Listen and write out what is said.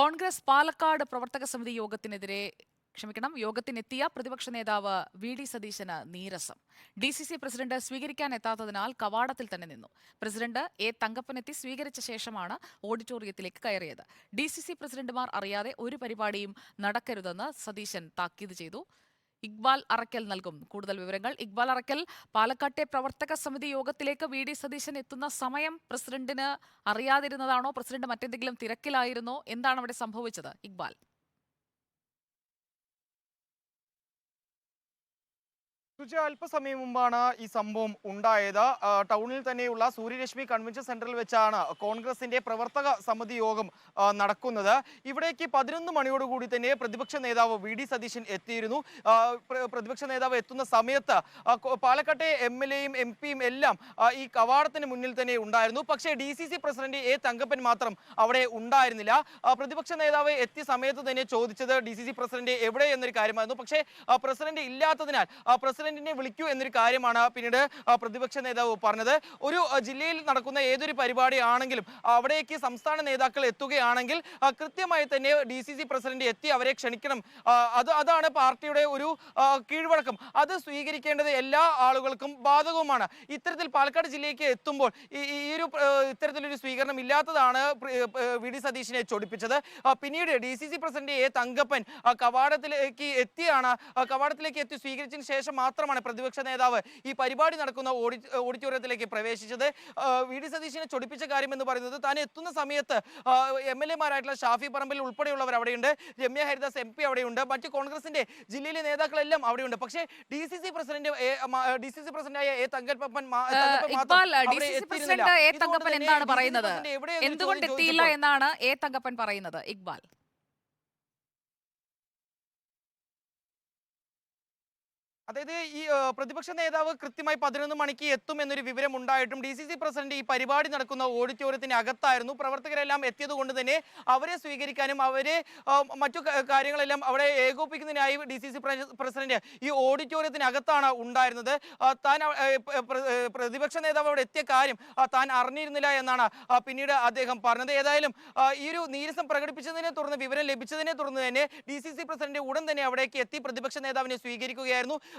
കോൺഗ്രസ് പാലക്കാട് പ്രവർത്തക സമിതി യോഗത്തിനെതിരെ ക്ഷമിക്കണം യോഗത്തിനെത്തിയ പ്രതിപക്ഷ നേതാവ് വി ഡി സതീശന് നീരസം. ഡി സി സി പ്രസിഡന്റ് സ്വീകരിക്കാൻ എത്താത്തതിനാൽ കവാടത്തിൽ തന്നെ നിന്നു. പ്രസിഡന്റ് എ തങ്കപ്പനെത്തി സ്വീകരിച്ച ശേഷമാണ് ഓഡിറ്റോറിയത്തിലേക്ക് കയറിയത്. ഡി സി സി പ്രസിഡന്റുമാർ അറിയാതെ ഒരു പരിപാടിയും നടക്കരുതെന്ന് സതീശൻ താക്കീത് ചെയ്തു. ഇക്ബാൽ അറക്കൽ നൽകും. കൂടുതൽ വിവരങ്ങൾ ഇക്ബാൽ അറക്കൽ. പാലക്കാട്ടെ പ്രവർത്തക സമിതി യോഗത്തിലേക്ക് വി ഡി സതീശൻ എത്തുന്ന സമയം പ്രസിഡന്റിന് അറിയാതിരുന്നതാണോ? പ്രസിഡന്റ് മറ്റെന്തെങ്കിലും തിരക്കിലായിരുന്നോ? എന്താണ് അവിടെ സംഭവിച്ചത്? ഇക്ബാൽ. സുജ അല്പസമയം മുമ്പാണ് ഈ സംഭവം ഉണ്ടായത്. ടൗണിൽ തന്നെയുള്ള സൂര്യരശ്മി കൺവെൻഷൻ സെന്ററിൽ വെച്ചാണ് കോൺഗ്രസിന്റെ പ്രവർത്തക സമിതി യോഗം നടക്കുന്നത്. ഇവിടേക്ക് പതിനൊന്ന് മണിയോടുകൂടി തന്നെ പ്രതിപക്ഷ നേതാവ് വി. ഡി. സതീശൻ എത്തിയിരുന്നു. പ്രതിപക്ഷ നേതാവ് എത്തുന്ന സമയത്ത് പാലക്കാട്ടെ എം എൽ എയും എം പിയും എല്ലാം ഈ കവാടത്തിന് മുന്നിൽ തന്നെ ഉണ്ടായിരുന്നു. പക്ഷേ D. C. C president A. Thankappan മാത്രം അവിടെ ഉണ്ടായിരുന്നില്ല. പ്രതിപക്ഷ നേതാവ് എത്തിയ സമയത്ത് തന്നെ ചോദിച്ചത് ഡി. സി. സി പ്രസിഡന്റ് എവിടെ എന്നൊരു കാര്യമായിരുന്നു. പക്ഷേ പ്രസിഡന്റ് ഇല്ലാത്തതിനാൽ ആ, പ്രസിഡന്റിനെ വിളിക്കൂ എന്നൊരു കാര്യമാണ് പിന്നീട് പ്രതിപക്ഷ നേതാവ് പറഞ്ഞത്. ഒരു ജില്ലയിൽ നടക്കുന്ന ഏതൊരു പരിപാടി ആണെങ്കിലും അവിടേക്ക് സംസ്ഥാന നേതാക്കൾ എത്തുകയാണെങ്കിൽ കൃത്യമായി തന്നെ ഡി പ്രസിഡന്റ് എത്തി അവരെ ക്ഷണിക്കണം. അത് അതാണ് പാർട്ടിയുടെ ഒരു കീഴ്വഴക്കം. അത് സ്വീകരിക്കേണ്ടത് എല്ലാ ആളുകൾക്കും ബാധകവുമാണ്. ഇത്തരത്തിൽ പാലക്കാട് ജില്ലയ്ക്ക് എത്തുമ്പോൾ ഈ ഒരു ഇത്തരത്തിലൊരു സ്വീകരണം ഇല്ലാത്തതാണ് വി ഡി സതീശിനെ ചൊടിപ്പിച്ചത്. പിന്നീട് D C C president A Thankappan കവാടത്തിലേക്ക് എത്തിയാണ് കവാടത്തിലേക്ക് എത്തി സ്വീകരിച്ചതിന് ശേഷം മാത്രമാണ് പ്രതിപക്ഷ നേതാവ് ഈ പരിപാടി നടക്കുന്ന ഓഡി ഓഡിറ്റോറിയത്തിലേക്ക് പ്രവേശിച്ചത്. വി. ഡി. സതീശിനെ ചൊടിപ്പിച്ച കാര്യം എന്ന് പറയുന്നത് താൻ എത്തുന്ന സമയത്ത് എം എൽ എമാരായിട്ടുള്ള ഷാഫി പറമ്പിൽ ഉൾപ്പെടെയുള്ളവർ അവിടെയുണ്ട്. രമ്യ ഹരിദാസ് എം പി അവിടെയുണ്ട്. മറ്റ് കോൺഗ്രസിന്റെ ജില്ലയിലെ നേതാക്കളെല്ലാം അവിടെയുണ്ട്. പക്ഷേ D C C president D C C പ്രസിഡന്റായ എ. തങ്കപ്പൻ എന്താണ് പറയുന്നത്? എന്തുകൊണ്ട് എത്തിയില്ല എന്നാണ് എ. തങ്കപ്പൻ പറയുന്നത്? ഇക്ബാൽ. അതായത് ഈ പ്രതിപക്ഷ നേതാവ് കൃത്യമായി പതിനൊന്ന് മണിക്ക് എത്തും എന്നൊരു വിവരം ഉണ്ടായിട്ടും ഡി സി സി പ്രസിഡന്റ് ഈ പരിപാടി നടക്കുന്ന ഓഡിറ്റോറിയത്തിന് അകത്തായിരുന്നു പ്രവർത്തകരെല്ലാം എത്തിയത് കൊണ്ട് തന്നെ അവരെ സ്വീകരിക്കാനും അവരെ മറ്റു കാര്യങ്ങളെല്ലാം അവിടെ ഏകോപിക്കുന്നതിനായി ഡി സി സി പ്രസിഡന്റ് ഈ ഓഡിറ്റോറിയത്തിന് അകത്താണ് ഉണ്ടായിരുന്നത് താൻ പ്രതിപക്ഷ നേതാവ് അവിടെ എത്തിയ കാര്യം താൻ അറിഞ്ഞിരുന്നില്ല എന്നാണ് പിന്നീട് അദ്ദേഹം പറഞ്ഞത്. ഏതായാലും ഈ ഒരു നീരസം പ്രകടിപ്പിച്ചതിനെ തുടർന്ന് വിവരം ലഭിച്ചതിനെ തുടർന്ന് തന്നെ ഡി സി സി പ്രസിഡന്റ് ഉടൻ തന്നെ അവിടേക്ക് എത്തി പ്രതിപക്ഷ നേതാവിനെ സ്വീകരിക്കുകയായിരുന്നു.